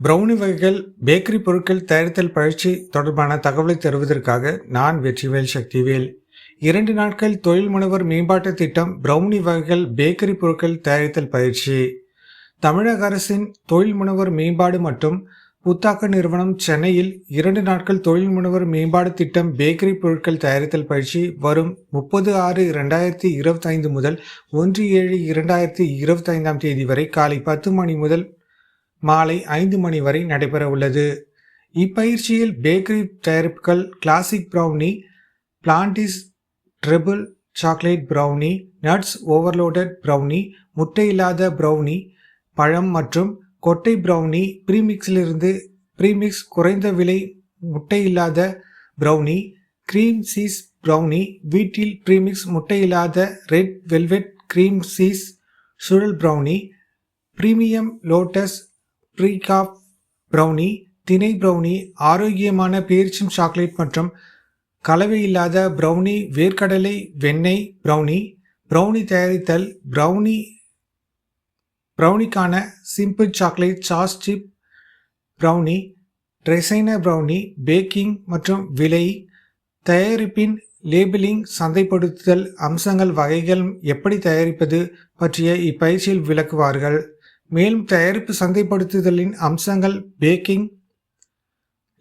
Brownie வகைகள் bakery பொருட்கள் தயாரித்தல் பயிற்சி தொடர்பான தகவலை தருவதற்காக நான் வெற்றிவேல் சக்திவேல் இரண்டு நாட்கள் தொழில் முனைவர் மேம்பாட்டு திட்டம் ப்ரௌனி வகைகள் பேக்கரி பொருட்கள் தயாரித்தல் பயிற்சி. தமிழக அரசின் தொழில் முனைவர் மேம்பாடு மற்றும் புத்தாக்க நிறுவனம் சென்னையில் இரண்டு நாட்கள் தொழில் முனைவர் மேம்பாடு திட்டம் பேக்கரி பொருட்கள் தயாரித்தல் பயிற்சி வரும் முப்பது ஆறு இரண்டாயிரத்தி இருபத்தைந்து முதல் ஒன்று ஏழு இரண்டாயிரத்தி இருபத்தைந்தாம் தேதி வரை காலை பத்து மணி முதல் மாலை ஐந்து மணி வரை நடைபெற உள்ளது. இப்பயிற்சியில் பேக்கரி தயாரிப்புகள் classic brownie blondies triple chocolate brownie nuts overloaded brownie முட்டை இல்லாத ப்ரௌனி பழம் மற்றும் கொட்டை ப்ரௌனி ப்ரீமிக்ஸிலிருந்து ப்ரீமிக்ஸ் குறைந்த விலை முட்டை இல்லாத ப்ரௌனி க்ரீம் சீஸ் ப்ரௌனி வீட்டில் ப்ரீமிக்ஸ் முட்டை இல்லாத ரெட் வெல்வெட் க்ரீம் சீஸ் சுழல் ப்ரௌனி ப்ரீமியம் லோட்டஸ் ப்ரீகாப் ப்ரௌனி தினை ப்ரௌனி ஆரோக்கியமான பேரிச்சம் சாக்லேட் மற்றும் கலவை இல்லாத ப்ரௌனி வேர்க்கடலை வெண்ணெய் ப்ரௌனி ப்ரௌனி தயாரித்தல் brownie ப்ரௌனிக்கான simple chocolate sauce chip brownie ட்ரெசைனர் brownie baking மற்றும் விலை தயாரிப்பின் லேபிளிங் சந்தைப்படுத்துதல் அம்சங்கள் வகைகள் எப்படி தயாரிப்பது பற்றிய இப்பயிற்சியில் விளக்குவார்கள். மேலும் தயாரிப்பு சந்தைப்படுத்துதலின் அம்சங்கள் பேக்கிங்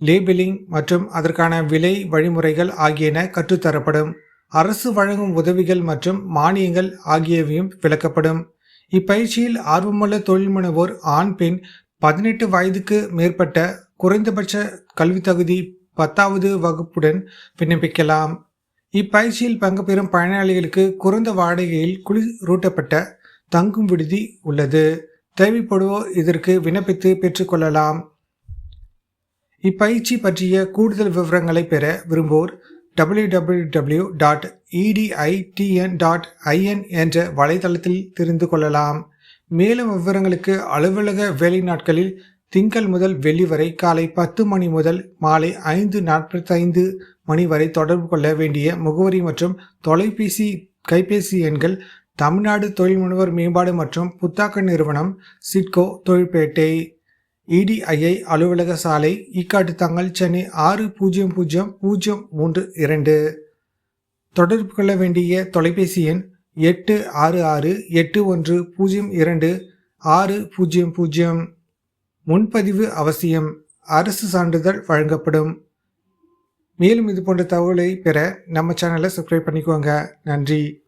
லேபிளிங் மற்றும் அதற்கான விலை வழிமுறைகள் ஆகியன கற்றுத்தரப்படும். அரசு வழங்கும் உதவிகள் மற்றும் மானியங்கள் ஆகியவையும் விளக்கப்படும். இப்பயிற்சியில் ஆர்வமுள்ள தொழில் முனைவோர் ஆண் பெண் பதினெட்டு வயதுக்கு மேற்பட்ட குறைந்தபட்ச கல்வி தகுதி பத்தாவது வகுப்புடன் விண்ணப்பிக்கலாம். இப்பயிற்சியில் பங்கு பெறும் பயனாளிகளுக்கு குறைந்த வாடகையில் குளிரூட்டப்பட்ட தங்கும் விடுதி உள்ளது. தேவைப்படுவோர் இதற்கு விண்ணப்பித்து பெற்றுக்கொள்ளலாம் இப்பயிற்சி பற்றிய கூடுதல் விவரங்களை பெற விரும்புவோர் W W W dot EDIITN dot IN என்ற வலைதளத்தில் தெரிந்து கொள்ளலாம். மேலும் விவரங்களுக்கு அலுவலக வேலை நாட்களில் திங்கள் முதல் வெள்ளி வரை காலை பத்து மணி முதல் மாலை ஐந்து நாற்பத்தைந்து மணி வரை தொடர்பு கொள்ள வேண்டிய முகவரி மற்றும் தொலைபேசி கைபேசி எண்கள் தமிழ்நாடு தொழில் முனைவர் மேம்பாடு மற்றும் புத்தாக்க நிறுவனம் சிட்கோ தொழிற்பேட்டை. இடிஐஐ அலுவலக சாலை ஈக்காட்டு தங்கள் சென்னை ஆறு பூஜ்ஜியம் பூஜ்ஜியம் பூஜ்ஜியம் மூன்று இரண்டு. தொடர்பு கொள்ள வேண்டிய தொலைபேசி எண் எட்டு ஆறு ஆறு எட்டு ஒன்று பூஜ்ஜியம் இரண்டு ஆறு பூஜ்ஜியம் பூஜ்ஜியம். முன்பதிவு அவசியம் அரசு சான்றிதழ் வழங்கப்படும். மேலும் இது போன்ற தகவலை பெற நம்ம சேனலை சப்ஸ்கிரைப் பண்ணிக்கோங்க. நன்றி.